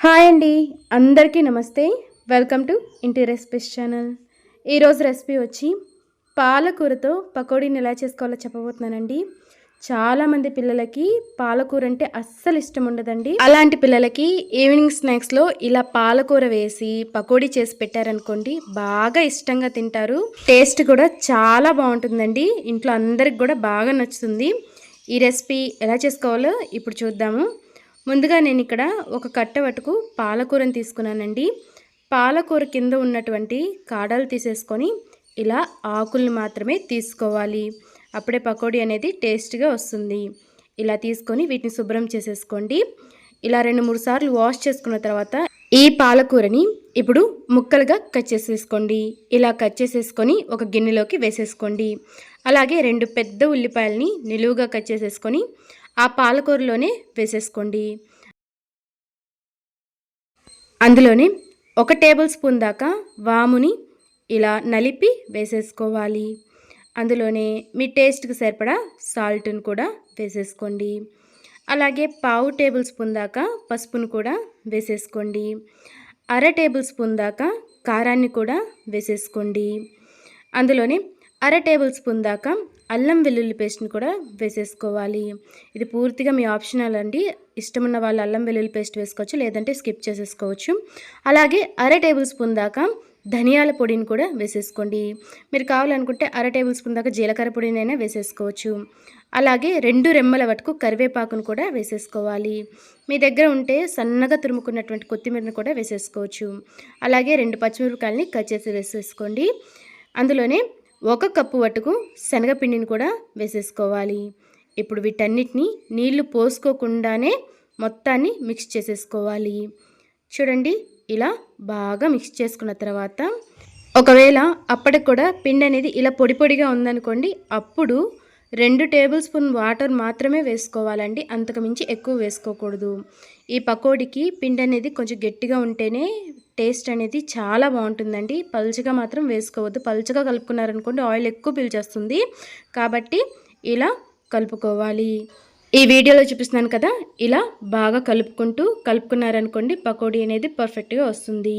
Hi అండి అందరికీ నమస్తే. Welcome to Inti recipes channel. ఈరోజు రెసిపీ వచ్చి పాలకూరతో పకోడీని ఎలా చేసుకోవాలో చెప్పబోతున్నానండి. చాలామంది పిల్లలకి పాలకూర అంటే అస్సలు ఇష్టం ఉండదండి. అలాంటి పిల్లలకి ఈవినింగ్ స్నాక్స్లో ఇలా పాలకూర వేసి పకోడీ చేసి పెట్టారనుకోండి బాగా ఇష్టంగా తింటారు. టేస్ట్ కూడా చాలా బాగుంటుందండి. ఇంట్లో అందరికి కూడా బాగా నచ్చుతుంది. ఈ రెసిపీ ఎలా చేసుకోవాలో ఇప్పుడు చూద్దాము. ముందుగా నేను ఇక్కడ ఒక కట్ట పట్టుకు పాలకూరని తీసుకున్నానండి. పాలకూర కింద ఉన్నటువంటి కాడలు తీసేసుకొని ఇలా ఆకుల్ని మాత్రమే తీసుకోవాలి. అప్పుడే పకోడీ అనేది టేస్ట్గా వస్తుంది. ఇలా తీసుకొని వీటిని శుభ్రం చేసేసుకోండి. ఇలా రెండు మూడు సార్లు వాష్ చేసుకున్న తర్వాత ఈ పాలకూరని ఇప్పుడు ముక్కలుగా కట్ చేసేసుకోండి. ఇలా కట్ చేసేసుకొని ఒక గిన్నెలోకి వేసేసుకోండి. అలాగే రెండు పెద్ద ఉల్లిపాయలని నిలువుగా కట్ చేసేసుకొని ఆ పాలకూరలోనే వేసేసుకోండి. అందులోనే ఒక టేబుల్ స్పూన్ దాకా వాముని ఇలా నలిపి వేసేసుకోవాలి. అందులోనే మీ టేస్ట్కి సరిపడా సాల్ట్ని కూడా వేసేసుకోండి. అలాగే పావు టేబుల్ స్పూన్ దాకా పసుపును కూడా వేసేసుకోండి. అర టేబుల్ స్పూన్ దాకా కారాన్ని కూడా వేసేసుకోండి. అందులోనే అర టేబుల్ స్పూన్ దాకా అల్లం వెల్లుల్లి పేస్ట్ని కూడా వేసేసుకోవాలి. ఇది పూర్తిగా మీ ఆప్షనల్ అండి ఇష్టమున్న వాళ్ళు అల్లం వెల్లుల్లి పేస్ట్ వేసుకోవచ్చు లేదంటే స్కిప్ చేసేసుకోవచ్చు. అలాగే అర టేబుల్ స్పూన్ దాకా ధనియాల పొడిని కూడా వేసేసుకోండి. మీరు కావాలనుకుంటే అర టేబుల్ స్పూన్ దాకా జీలకర్ర పొడినైనా వేసేసుకోవచ్చు. అలాగే రెండు రెమ్మల వరకు కరివేపాకును కూడా వేసేసుకోవాలి. మీ దగ్గర ఉంటే సన్నగా తురుముకున్నటువంటి కొత్తిమీరను కూడా వేసేసుకోవచ్చు. అలాగే రెండు పచ్చిమిరపకాయలని కట్ చేసి వేసేసుకోండి. అందులోనే ఒక కప్పు వట్టుకు శనగపిండిని కూడా వేసేసుకోవాలి. ఇప్పుడు వీటన్నిటిని నీళ్ళు పోసుకోకుండానే మొత్తాన్ని మిక్స్ చేసేసుకోవాలి. చూడండి ఇలా బాగా మిక్స్ చేసుకున్న తర్వాత ఒకవేళ అప్పటికి కూడా పిండి అనేది ఇలా పొడి పొడిగా ఉందనుకోండి అప్పుడు రెండు టేబుల్ స్పూన్ వాటర్ మాత్రమే వేసుకోవాలండి. అంతకు మించి ఎక్కువ వేసుకోకూడదు. ఈ పకోడీకి పిండి అనేది కొంచెం గట్టిగా ఉంటేనే టేస్ట్ అనేది చాలా బాగుంటుందండి. పలుచగా మాత్రం వేసుకోవద్దు. పలుచగా కలుపుకున్నారనుకోండి ఆయిల్ ఎక్కువ పీల్చేస్తుంది కాబట్టి ఇలా కలుపుకోవాలి. ఈ వీడియోలో చూపిస్తున్నాను కదా ఇలా బాగా కలుపుకుంటూ కలుపుకున్నారనుకోండి పకోడీ అనేది పర్ఫెక్ట్గా వస్తుంది.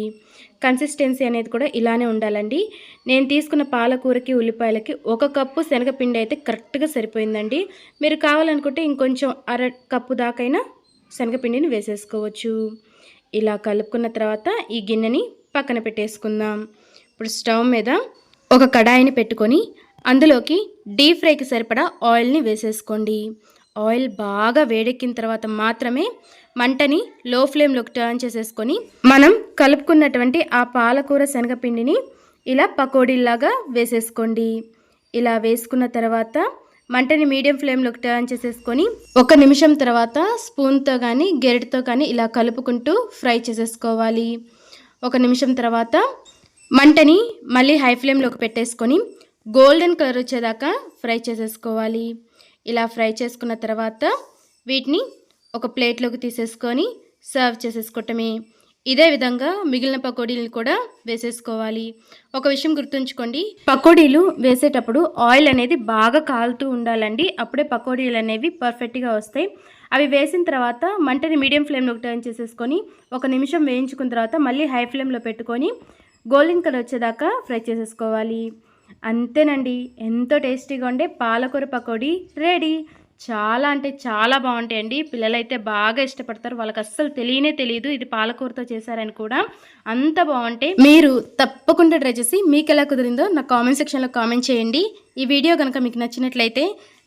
కన్సిస్టెన్సీ అనేది కూడా ఇలానే ఉండాలండి. నేను తీసుకున్న పాలకూరకి ఉల్లిపాయలకి ఒక కప్పు శనగపిండి అయితే కరెక్ట్గా సరిపోయిందండి. మీరు కావాలనుకుంటే ఇంకొంచెం అర కప్పు దాకైనా శనగపిండిని వేసేసుకోవచ్చు. ఇలా కలుపుకున్న తర్వాత ఈ గిన్నెని పక్కన పెట్టేసుకుందాం. ఇప్పుడు స్టవ్ మీద ఒక కడాయిని పెట్టుకొని అందులోకి డీప్ ఫ్రైకి సరిపడా ఆయిల్ని వేసేసుకోండి. ఆయిల్ బాగా వేడెక్కిన తర్వాత మాత్రమే మంటని లో ఫ్లేమ్లోకి టర్న్ చేసేసుకొని మనం కలుపుకున్నటువంటి ఆ పాలకూర శనగపిండిని ఇలా పకోడీలాగా వేసేసుకోండి. ఇలా వేసుకున్న తర్వాత మంటని మీడియం ఫ్లేమ్లోకి టర్న్ చేసేసుకొని ఒక నిమిషం తర్వాత స్పూన్తో కానీ గెరటితో కానీ ఇలా కలుపుకుంటూ ఫ్రై చేసేసుకోవాలి. ఒక నిమిషం తర్వాత మంటని మళ్ళీ హై ఫ్లేమ్లోకి పెట్టేసుకొని గోల్డెన్ కలర్ వచ్చేదాకా ఫ్రై చేసేసుకోవాలి. ఇలా ఫ్రై చేసుకున్న తర్వాత వీటిని ఒక ప్లేట్లోకి తీసేసుకొని సర్వ్ చేసేసుకోవటమే. ఇదే విధంగా మిగిలిన పకోడీలు కూడా వేసేసుకోవాలి. ఒక విషయం గుర్తుంచుకోండి. పకోడీలు వేసేటప్పుడు ఆయిల్ అనేది బాగా కాలుతూ ఉండాలండి. అప్పుడే పకోడీలు అనేవి పర్ఫెక్ట్గా వస్తాయి. అవి వేసిన తర్వాత మంటని మీడియం ఫ్లేమ్లో టర్న్ చేసేసుకొని ఒక నిమిషం వేయించుకున్న తర్వాత మళ్ళీ హై ఫ్లేమ్లో పెట్టుకొని గోల్డెన్ కలర్ వచ్చేదాకా ఫ్రై చేసేసుకోవాలి. అంతేనండి. ఎంతో టేస్టీగా ఉండే పాలకూర పకోడీ రెడీ. చాలా అంటే చాలా బాగుంటాయండి. పిల్లలైతే బాగా ఇష్టపడతారు. వాళ్ళకి అస్సలు తెలియనే తెలియదు ఇది పాలకూరతో చేశారని కూడా. అంత బాగుంటాయి మీరు తప్పకుండా ట్రై చేసి మీకు ఎలా కుదిరిందో నా కామెంట్ సెక్షన్లో కామెంట్ చేయండి. ఈ వీడియో కనుక మీకు నచ్చినట్లయితే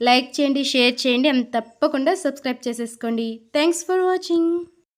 లైక్ చేయండి షేర్ చేయండి అండ్ తప్పకుండా సబ్స్క్రైబ్ చేసేసుకోండి. Thanks for watching.